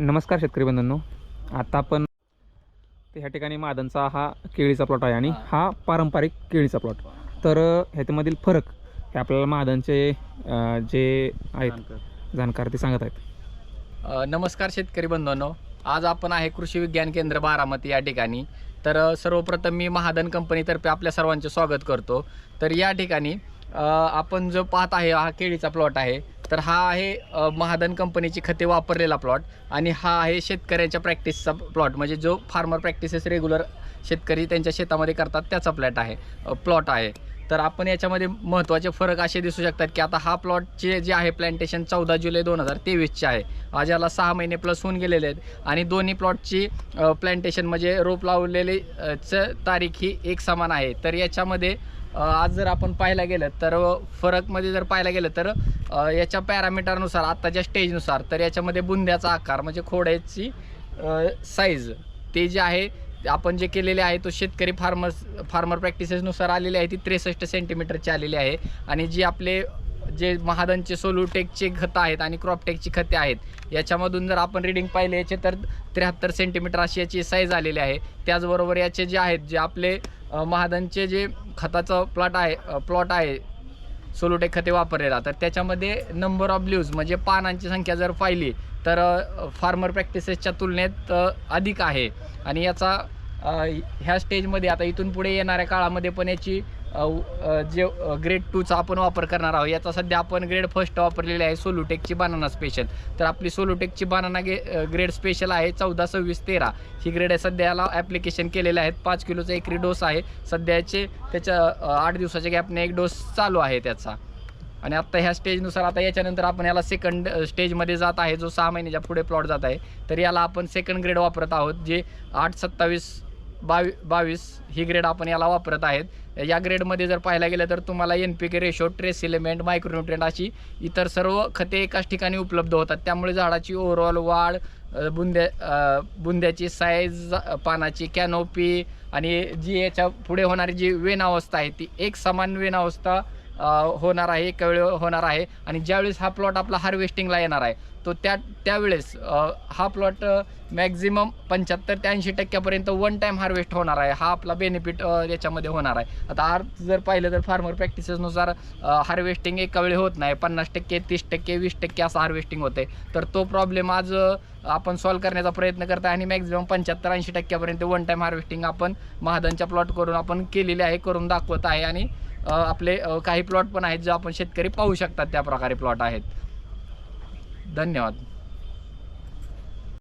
नमस्कार शेतकरी बंधूंनो. आता आपण ह्या ठिकाणी मादनचा हा केळीचा प्लॉट आहे आणि हा पारंपरिक केळीचा प्लॉट तर ह्याच्यामधील फरक हे आपल्याला मादनचे जे आहेत जाणकार ते सांगत आहेत. नमस्कार शेतकरी बंधूंनो. आज आपण आहे कृषी विज्ञान केंद्र बारामती या ठिकाणी. तर सर्वप्रथम मी महादन कंपनीतर्फे आपल्या सर्वांचे स्वागत करतो. तर या ठिकाणी आपण जो पाहत आहे हा केळीचा प्लॉट आहे तर हा आहे महादन कंपनीची खते वापरलेला प्लॉट आणि हा आहे शेतकऱ्यांच्या प्रॅक्टिसचा प्लॉट म्हणजे जो फार्मर प्रॅक्टिसेस रेग्युलर शेतकरी त्यांच्या शेतामध्ये करतात त्याचा प्लॉट आहे प्लॉट आहे. तर आपण याच्यामध्ये महत्त्वाचे फरक असे दिसू शकतात की आता हा प्लॉटचे जे आहे प्लांटेशन चौदा जुलै दोन हजार तेवीसचे आहे. आज याला सहा महिने प्लस होऊन गेलेले आहेत आणि दोन्ही प्लॉटची प्लांटेशन म्हणजे रोप लावलेली च तारीख ही एक समान आहे. तर याच्यामध्ये आज जर आपण पाहायला गेलं तर फरकमध्ये जर पाहायला गेलं तर याच्या पॅरामीटरनुसार आत्ताच्या स्टेजनुसार तर याच्यामध्ये बुंद्याचा आकार म्हणजे खोड्याची साईज ते जे आहे आपण जे केलेले आहे तो शेतकरी फार्मर्स फार्मर प्रॅक्टिसेसनुसार आलेले आहे ती त्रेसष्ट सेंटीमीटरची आलेली आहे. आणि जी आपले जे महादनचे सोलूटेकचे खतं आहेत आणि क्रॉपटेकची खते आहेत याच्यामधून जर आपण रिडिंग पाहिले याचे तर त्र्याहत्तर सेंटीमीटर अशी याची साईज आलेली आहे. त्याचबरोबर याचे जे आहेत जे आपले महादनचे जे खताचं प्लॉट आहे प्लॉट आहे सोलोटेक खते वापरलेला तर त्याच्यामध्ये नंबर ऑफ लिव्ज म्हणजे पानांची संख्या जर पाहिली तर फार्मर प्रॅक्टिसेसच्या तुलनेत अधिक आहे. आणि याचा ह्या स्टेजमध्ये आता इथून पुढे येणाऱ्या काळामध्ये पण याची जे ग्रेड टूचा आपण वापर करणार आहोत याचा सध्या आपण ग्रेड फर्स्ट वापरलेली आहे सोलोटेकची बनाना स्पेशल तर आपली सोलोटेकची बनाना गे ग्रेड स्पेशल आहे चौदा सव्वीस तेरा. ही ग्रेड आहे सध्याला ॲप्लिकेशन केलेले आहेत. पाच किलोचा एकरी डोस आहे. सध्याचे त्याच्या आठ दिवसाच्या गॅपने एक डोस चालू आहे त्याचा. आणि आत्ता ह्या स्टेजनुसार आता याच्यानंतर आपण याला सेकंड स्टेजमध्ये जात आहे जो सहा महिन्याच्या पुढे प्लॉट जात आहे. तर याला आपण सेकंड ग्रेड वापरत आहोत जे आठ सत्तावीस बावी बावीस ही ग्रेड आपण याला वापरत आहेत. या ग्रेडमध्ये जर पाहायला गेलं तर तुम्हाला N P K ratio trace element micronutrient अशी इतर सर्व खते एकाच ठिकाणी उपलब्ध होतात. त्यामुळे झाडाची ओव्हरऑल वाढ बुंद्या बुंद्याची साईज पानाची कॅनोपी आणि जी याच्यापुढे होणारी जी वेन अवस्था आहे ती एक समान वेन अवस्था होणार आहे एका वेळी होणार आहे. आणि ज्यावेळेस हा प्लॉट आपला हार्वेस्टिंगला येणार आहे तो त्या त्यावेळेस हा प्लॉट मॅक्झिमम पंच्याहत्तर ते ऐंशी टक्क्यापर्यंत वन टाईम हार्वेस्ट होणार आहे. हा आपला बेनिफिट याच्यामध्ये होणार आहे. आता आर्थ जर पाहिलं तर फार्मर प्रॅक्टिसेसनुसार हार्वेस्टिंग एका वेळी होत नाही. पन्नास टक्के तीस टक्के वीस टक्के असं हार्वेस्टिंग होते. तर तो प्रॉब्लेम आज आपण सॉल्व्ह करण्याचा प्रयत्न करत आहे आणि मॅक्झिमम पंच्याहत्तर ऐंशी टक्क्यापर्यंत वन टाईम हार्वेस्टिंग आपण महादनच्या प्लॉट करून आपण केलेली आहे करून दाखवत आहे. आणि आपले काही प्लॉट पण आहेत जे आपण शेतकरी पाहू शकतात त्या प्रकारे प्लॉट आहेत. धन्यवाद.